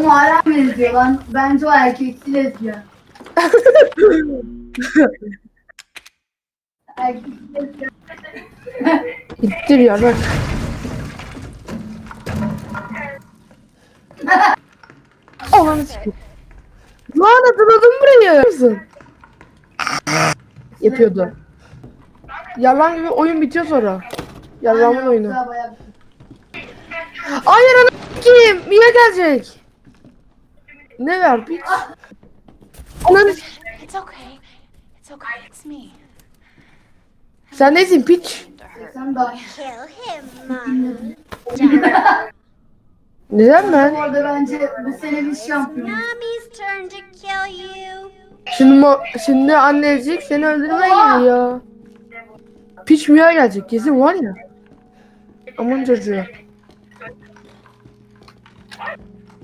Onu hala mı eziyor lan? Bence o erkeksiz eziyor. Erkeksiz eziyor. İttir ya bak. Ananı sikeyim. Lan hatırladım burayı. Mısın? Yapıyordu. Yalan gibi oyun bitiyor sonra. Aynen, oyunu. bir- Hayır ananı sikeyim. Mia gelecek. Ne ver piç? Ananı It's okay. It's okay. It's me. Sen nesin piç? Sen daha. Kill him, Mommy. Neden ben? Orada bence bu sene bir şampiyon. Mommy's turn to kill you. Şimdi mo şimdi annecik seni öldürmeye geliyor. Piç Mia gelecek kesin var ya. Aman çocuğu.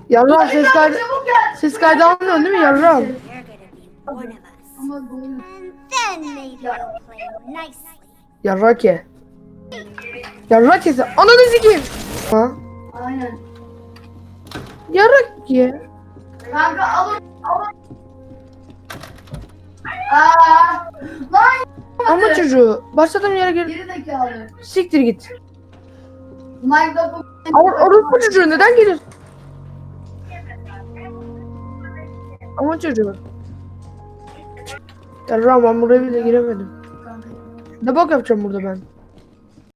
Yarram ses kaydı ses kaydı almıyorsun değil mi yarram? Play nicely. Yarrake. Yarrake sen. Ananı sikeyim. Ha? Aynen. Yarrake. Kanka al onu. Al onu. Aa, lan Ama çocuğu. Başladığım yere gir. geri zekalı. Siktir git. Minecraft'ı Or orospu çocuğu neden geliyorsun? Ama çocuğu. Yarram ben buraya bile giremedim. Ne bak yapacağım burada ben?